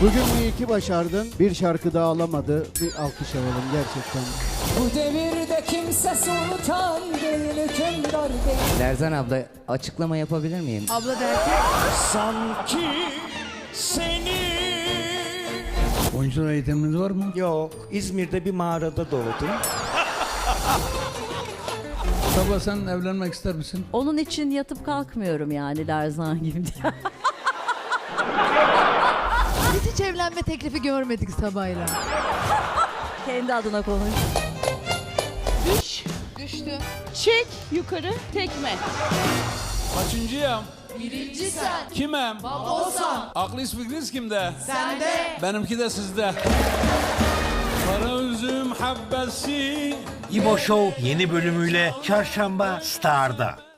Bugün iyi ki başardın. Bir şarkı daha alamadı. Bir alkış alalım gerçekten. Bu devirde kimse sultan değil, hükümdar değil. Lerzan abla açıklama yapabilir miyim? Abla derken Sanki seni Oyunculuk eğitiminiz var mı? Yok İzmir'de bir mağarada doğdum Sabah sen evlenmek ister misin? onun için yatıp kalkmıyorum yani Lerzan gibi evlenme teklifi görmedik Sabah'la. Kendi adına konuş. Düştü. Çek yukarı tekme. Kaçıncıyım? Birinci sen. Kimim? Babosan. Aklınız fikriniz kimde? Sende. Benimki de sizde. Kara üzüm habbesi İbo Show yeni bölümüyle Çarşamba Star'da.